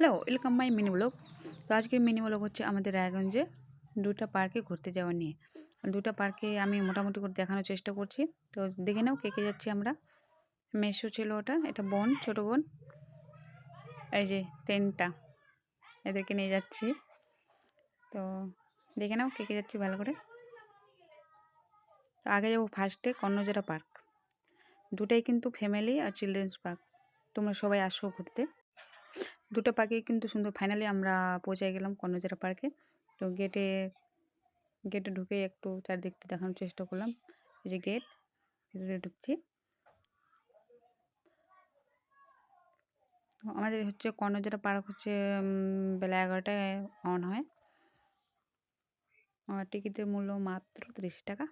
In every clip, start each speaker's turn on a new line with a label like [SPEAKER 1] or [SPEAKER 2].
[SPEAKER 1] Hello, welcome my mini vlog. তো আজকের mini blog হচ্ছে আমাদের রায়গঞ্জে দুটা পার্কে ঘুরতে যাওয়া নিয়ে। দুটা পার্কে আমি মোটামুটি করে দেখানোর চেষ্টা করছি। তো দেখে নাও কে কে যাচ্ছি আমরা। মেসো ছিল ওটা, এটা বোন, ছোট বোন। এই যে তিনটা এদেরকে নিয়ে যাচ্ছি। তো দেখে নাও কে কে যাচ্ছি ভালো করে। তো আগে যাব ফার্স্টে কর্ণজোড়া পার্ক। দুটাই কিন্তু ফ্যামিলি আর চিলড্রেন্স পার্ক তোমরা সবাই আসো ঘুরতে। দুটো পাখি কিন্তু সুন্দর ফাইনালি আমরা পৌঁছে গেলাম কর্ণজোড়া পার্কে তো গেটে গেটে ঢুকে একটু চারদিকটা দেখানোর চেষ্টা করলাম। এই যে গেট ভিতরে ঢুকছি। আমাদের হচ্ছে কর্ণজোড়া পার্ক হচ্ছে বেলা এগারোটায় অন হয়। টিকিটের মূল্য মাত্র ত্রিশ টাকা।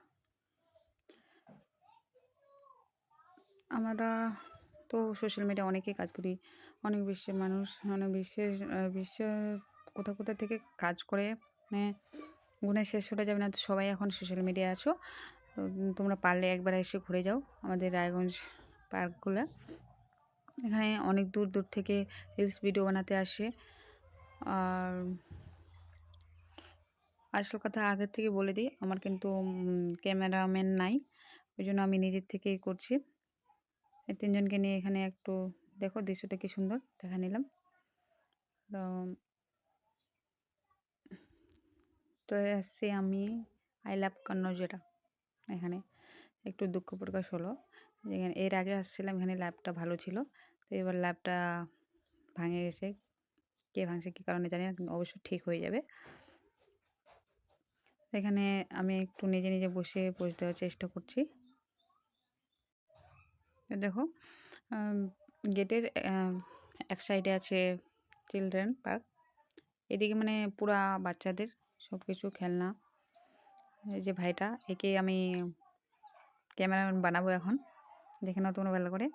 [SPEAKER 1] আমরা তো সোশ্যাল মিডিয়া অনেকেই কাজ করি। অনেক বিশ্বের মানুষ, অনেক বিশ্বের বিশ্বের কোথাও কোথাও থেকে কাজ করে মানে গুণে শেষ হতে যাবে না। তো সবাই এখন সোশ্যাল মিডিয়ায় আছো। তো তোমরা পারলে একবার এসে ঘুরে যাও আমাদের রায়গঞ্জ পার্কগুলো। এখানে অনেক দূর দূর থেকে রিলস ভিডিও বানাতে আসে। আর আসল কথা আগের থেকে বলে দিই, আমার কিন্তু ক্যামেরাম্যান নাই। ওই জন্য আমি নিজের থেকেই করছি। তিনজনকে নিয়ে এখানে একটু দেখো দৃশ্যটা কি সুন্দর, দেখা নিলাম। তো তো আসছি আমি আই লাভ যেটা, এখানে। একটু দুঃখ প্রকাশ হলো। যেখানে এর আগে আসছিলাম এখানে ল্যাবটা ভালো ছিল। তো এবার ল্যাবটা ভাঙে গেছে। কে ভাঙছে, কী কারণে জানি না, কিন্তু অবশ্যই ঠিক হয়ে যাবে। এখানে আমি একটু নিজে নিজে বসে বসে দেওয়ার চেষ্টা করছি। দেখো গেটের এক সাইডে আছে চিলড্রেন পার্ক। এদিকে মানে পুরা বাচ্চাদের সব কিছু খেলনা। এই যে ভাইটা, একে আমি ক্যামেরা বানাবো এখন। দেখে নাও তোমরা ভালো করে।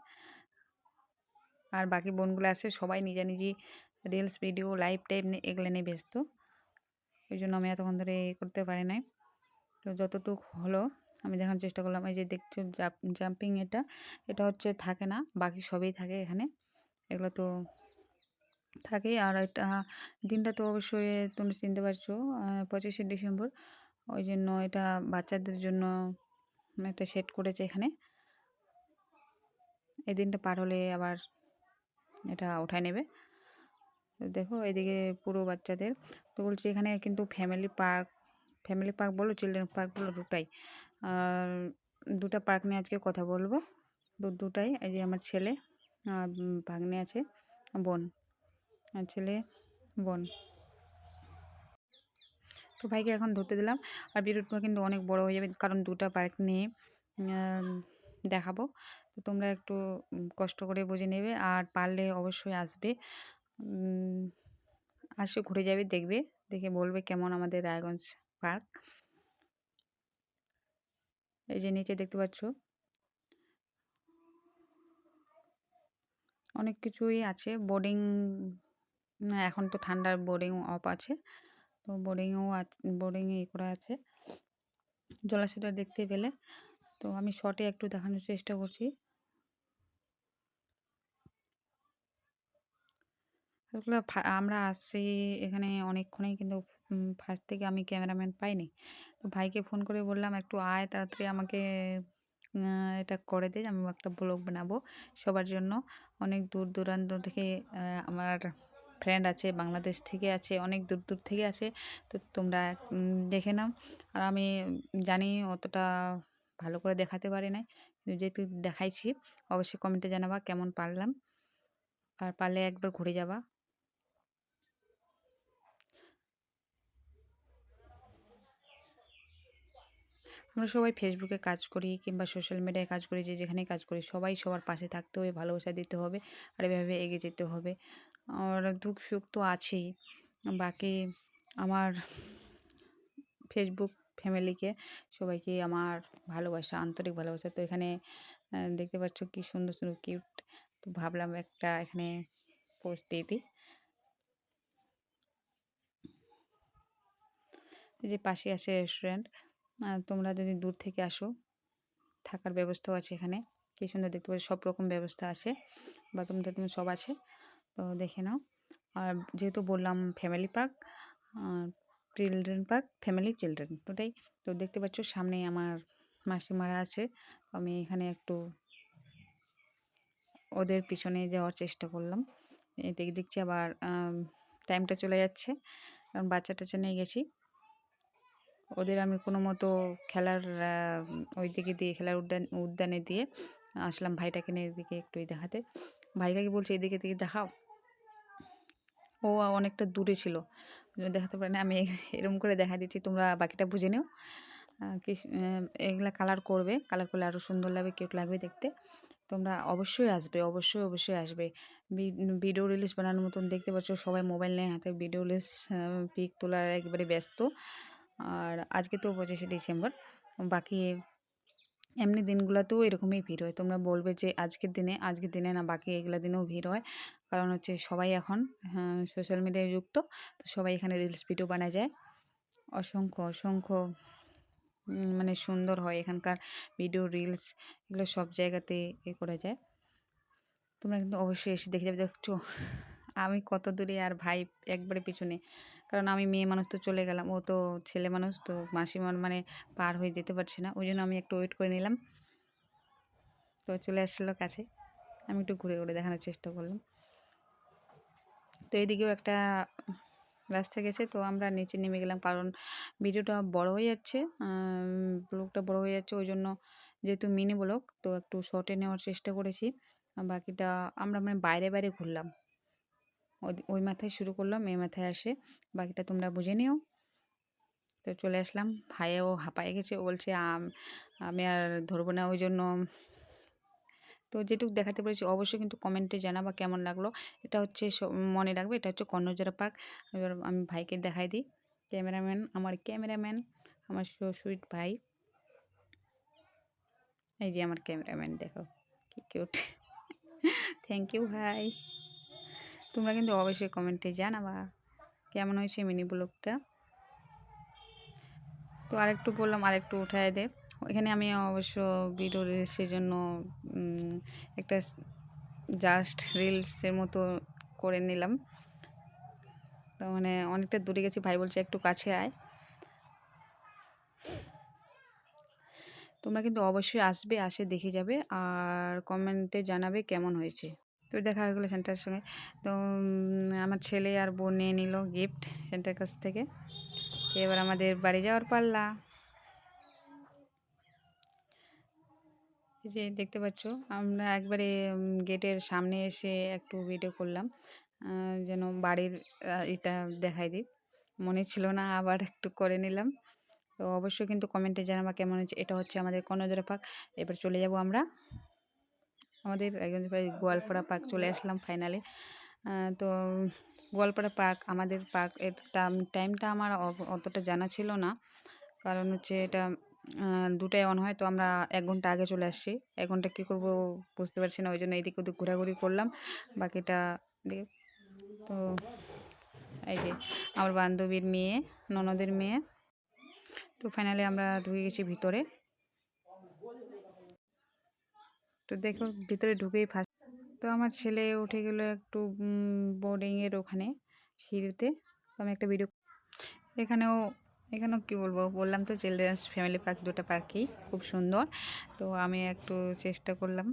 [SPEAKER 1] আর বাকি বোনগুলো আছে, সবাই নিজে নিজে রিলস, ভিডিও, লাইভ টাইপ নিয়ে এগুলো নিয়ে ব্যস্ত। ওই জন্য আমি এতক্ষণ ধরে করতে পারি নাই। তো যতটুকু হলো আমি দেখানোর চেষ্টা করলাম। এই যে দেখছ জাম্পিং এটা এটা হচ্ছে থাকে না, বাকি সবই থাকে এখানে। এগুলো তো থাকে আর এটা দিনটা তো অবশ্যই তোমরা চিনতে পারছ পঁচিশে ডিসেম্বর। ওই জন্য এটা বাচ্চাদের জন্য একটা সেট করেছে এখানে। এই দিনটা পার হলে আবার এটা উঠায় নেবে। দেখো, এদিকে পুরো বাচ্চাদের। তো বলছি এখানে কিন্তু ফ্যামিলি পার্ক ফ্যামিলি পার্ক বলো চিলড্রেন পার্ক বলো, দুটাই। আর দুটা পার্ক নিয়ে আজকে কথা বলব। দুটাই, এই যে আমার ছেলে আর ভাগ্নে আছে, বোন। আর ছেলে, বোন। তো ভাইকে এখন ধরতে দিলাম। আর ভিডিওটা কিন্তু অনেক বড় হয়ে যাবে, কারণ দুটা পার্ক নিয়ে দেখাবো। তো তোমরা একটু কষ্ট করে বুঝে নেবে। আর পারলে অবশ্যই আসবে। আসে, ঘুরে যাবে, দেখবে, দেখে বলবে কেমন আমাদের রায়গঞ্জ। পার্ক। এই যে নিচে দেখতে পাচ্ছ। অনেক কিছুই আছে। বোর্ডিং এখন তো ঠান্ডার বোর্ডিং অফ আছে। তো বোর্ডিংও বোর্ডিংয়ে ই করা আছে। জলাশয়টা দেখতে পেলে। তো আমি শর্টে একটু দেখানোর চেষ্টা করছি। আমরা আসছি এখানে অনেকক্ষণই কিন্তু ফার্স্ট থেকে আমি ক্যামেরাম্যান পাইনি। তো ভাইকে ফোন করে বললাম, একটু আয় তাড়াতাড়ি আমাকে এটা করে দে, আমি একটা ব্লগ বানাবো সবার জন্য। অনেক দূর দূরান্ত থেকে আমার ফ্রেন্ড আছে, বাংলাদেশ থেকে আছে, অনেক দূর দূর থেকে আছে। তো তোমরা দেখে নাও। আর আমি জানি অতটা ভালো করে দেখাতে পারি নাই। যেহেতু দেখাইছি, অবশ্যই কমেন্টে জানাবা কেমন পারলাম। আর পারলে একবার ঘুরে যাবা। আমরা সবাই ফেসবুকে কাজ করি কিংবা সোশ্যাল মিডিয়ায় কাজ করি, যে যেখানেই কাজ করি, সবাই সবার পাশে থাকতে হবে, ভালোবাসা দিতে হবে আর এভাবে এগিয়ে যেতে হবে। আর দুঃখ সুখ তো আছেই। বাকি আমার ফেসবুক ফ্যামিলিকে সবাইকে আমার ভালোবাসা, আন্তরিক ভালোবাসা। তো এখানে দেখতে পাচ্ছ কি সুন্দর সুন্দর কিউট তো ভাবলাম একটা এখানে পোস্ট দিয়ে দিই। যে পাশে আছে রেস্টুরেন্ট তোমরা যদি দূর থেকে আসো, থাকার ব্যবস্থাও আছে এখানে। কি সুন্দর দেখতে পাচ্ছি, সব রকম ব্যবস্থা আছে। বাথরুম টাথরুম সব আছে। তো দেখে নাও। আর যেহেতু বললাম family park children park family children ওটাই তো দেখতে পাচ্ছ সামনে আমার মাসিমারা আছে। আমি এখানে একটু ওদের পিছনে যাওয়ার চেষ্টা করলাম। এদিকে দেখছি আবার টাইমটা চলে যাচ্ছে। কারণ বাচ্চা টাচ্চা নিয়ে গেছি। ওদের আমি কোনো মতো খেলার ওই দিকে দিয়ে খেলার উদ্যান উদ্যানে দিয়ে আসলাম ভাইটাকে নিয়ে এদিকে একটু ওই দেখাতে। ভাইটাকে বলছে, এদিকে দিকে দেখাও। ও অনেকটা দূরে ছিল। দেখাতে পারে না আমি এরকম করে দেখা দিচ্ছি, তোমরা বাকিটা বুঝে নিও এগুলা কালার করবে। কালার করলে আরও সুন্দর লাগবে কিউট লাগবে দেখতে। তোমরা অবশ্যই আসবে, অবশ্যই অবশ্যই আসবে। ভিডিও রিলিজ বানানোর মতন দেখতে পাচ্ছ, সবাই মোবাইল নেয় হাতে ভিডিও রিলিজ পিক তোলার একবারে ব্যস্ত। আর আজকে তো পঁচিশে ডিসেম্বর, বাকি এমনি দিনগুলোতেও এরকমই ভিড় হয়। তোমরা বলবে যে আজকের দিনে আজকের দিনে না, বাকি এগুলো দিনেও ভিড় হয়। কারণ হচ্ছে সবাই এখন সোশ্যাল মিডিয়ায় যুক্ত, তো সবাই এখানে রিলস ভিডিও বানায় যায়। অসংখ্য অসংখ্য মানে সুন্দর হয় এখানকার ভিডিও রিলস এগুলো সব জায়গাতে এ করা যায়। তোমরা কিন্তু অবশ্যই এসে দেখে যাবে। দেখছ? আমি কত দূরে আর ভাই একবারে পিছনে। কারণ আমি মেয়ে মানুষ তো চলে গেলাম, ও তো ছেলে মানুষ, তো মাসিমার মানে পার হয়ে যেতে পারছে না। ওই জন্য আমি একটু ওয়েট করে নিলাম। তো চলে আসছিল কাছে। আমি একটু ঘুরে ঘুরে দেখানোর চেষ্টা করলাম। তো এইদিকেও একটা রাস্তা গেছে, তো আমরা নিচে নেমে গেলাম। কারণ ভিডিওটা বড় হয়ে যাচ্ছে ব্লগটা বড় হয়ে যাচ্ছে, ওই জন্য যেহেতু মিনি ব্লগ তো একটু শর্টে নেওয়ার চেষ্টা করেছি। বাকিটা আমরা মানে বাইরে বাইরে ঘুরলাম। ওই মাথায় শুরু করলাম, এই মাথায় আসে। বাকিটা তোমরা বুঝে নিও। তো চলে আসলাম। ভাইও হাঁপায়ে গেছে। বলছে, আমি আর ধরবো না, ওই জন্য। তো যেটুকু দেখাতে পেরেছি, অবশ্যই কিন্তু কমেন্টে জানাবা কেমন লাগল। এটা হচ্ছে মনে রাখবে, এটা হচ্ছে কর্ণজোড়া পার্ক। এবার আমি ভাইকে দেখাই দিই। ক্যামেরাম্যান, আমার ক্যামেরাম্যান, আমার সুইট ভাই। এই যে আমার ক্যামেরাম্যান, দেখো, কি কিউট। থ্যাংক ইউ ভাই। তোমরা কিন্তু অবশ্যই কমেন্টে জানাবা কেমন হয়েছে মিনি ব্লগটা। তো আরেকটু বললাম, আরেকটু উঠায় দে। এখানে আমি অবশ্য ভিডিও রিলসের জন্য একটা জাস্ট রিলসের মতো করে নিলাম। তো মানে অনেকটা দূরে গেছি, ভাই বলছে একটু কাছে আয়। তোমরা কিন্তু অবশ্যই আসবে, আসে দেখে যাবে, আর কমেন্টে জানাবে কেমন হয়েছে। তো দেখা হয়ে গেলো সেন্টারের সঙ্গে। তো আমার ছেলে আর বোন নিয়ে নিল গিফট সেন্টার কাছ থেকে। এবার আমাদের বাড়ি যাওয়ার পাল্লা। যে দেখতে পাচ্ছ, আমরা একবারে গেটের সামনে এসে একটু ভিডিও করলাম যেন বাড়ির এটা দেখাই দিই। মনে ছিল না, আবার একটু করে নিলাম। তো অবশ্যই কিন্তু কমেন্টে জানাবা কেমন হচ্ছে এটা হচ্ছে আমাদের কর্ণজোড়া পার্ক। এবার চলে যাব আমরা। আমাদের একজন গোয়ালপাড়া পার্ক চলে আসলাম ফাইনালি তো গোয়ালপাড়া পার্ক আমাদের পার্কের টাইমটা আমার অতটা জানা ছিল না। কারণ হচ্ছে এটা দুটায় অন হয়, তো আমরা এক ঘণ্টা আগে চলে আসছি। এক ঘণ্টা কী করব বুঝতে পারছি না ওই জন্য এদিক ওদিক ঘোরাঘুরি করলাম। বাকিটা দিয়ে তো এই যে আমার বান্ধবীর মেয়ে, ননদের মেয়ে। তো ফাইনালি আমরা ঢুকে গেছি ভিতরে। তো দেখো, ভিতরে ঢুকেই ফার্স্ট তো আমার ছেলে উঠে গেল একটু বোর্ডিংয়ের ওখানে, সিঁড়িতে। তো আমি একটা ভিডিও এখানেও এখানেও কী বলব? বললাম তো চিলড্রেন্স ফ্যামিলি পার্ক দুটো পার্কই, খুব সুন্দর। তো আমি একটু চেষ্টা করলাম।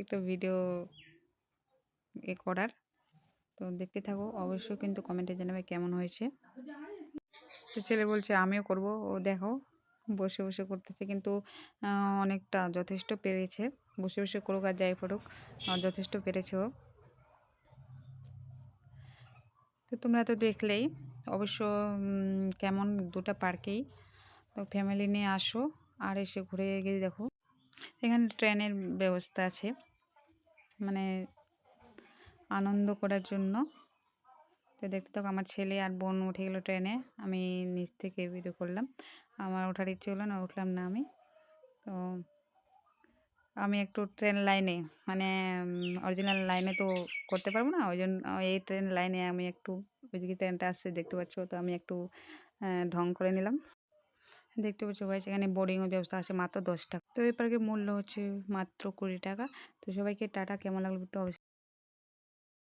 [SPEAKER 1] একটা ভিডিও এ করার। তো দেখতে থাকো, অবশ্যই কিন্তু কমেন্টে জানাবে কেমন হয়েছে। তো ছেলে বলছে, আমিও করব, ও দেখো। বসে বসে করতেছে। কিন্তু অনেকটা যথেষ্ট পেরেছে। বসে বসে করুক আর যাই পড়ুক যথেষ্ট পেরেছে ও। তো তোমরা তো দেখলেই, অবশ্য কেমন দুটো পার্কেই। তো ফ্যামিলি নিয়ে আসো আর এসে ঘুরে গিয়ে দেখো। এখানে ট্রেনের ব্যবস্থা আছে। মানে আনন্দ করার জন্য। তো দেখতে থাকো, আমার ছেলে আর বোন উঠে গেলো ট্রেনে। আমি নিচ থেকে ভিডিও করলাম। আমার ওঠার ইচ্ছে হলো না, উঠলাম না আমি। তো আমি একটু ট্রেন লাইনে মানে অরিজিনাল লাইনে তো করতে পারব না ওই জন্য এই ট্রেন লাইনে আমি একটু ওইদিকে ট্রেনটা আসছে, দেখতে পাচ্ছ তো আমি একটু ঢং করে নিলাম। দেখতে পাচ্ছ ভাই, সেখানে বোর্ডিংয়ের ব্যবস্থা আছে মাত্র দশ টাকা। তো এই পার্কের মূল্য হচ্ছে মাত্র কুড়ি টাকা। তো সবাইকে টাটা, কেমন লাগল একটু অবশ্যই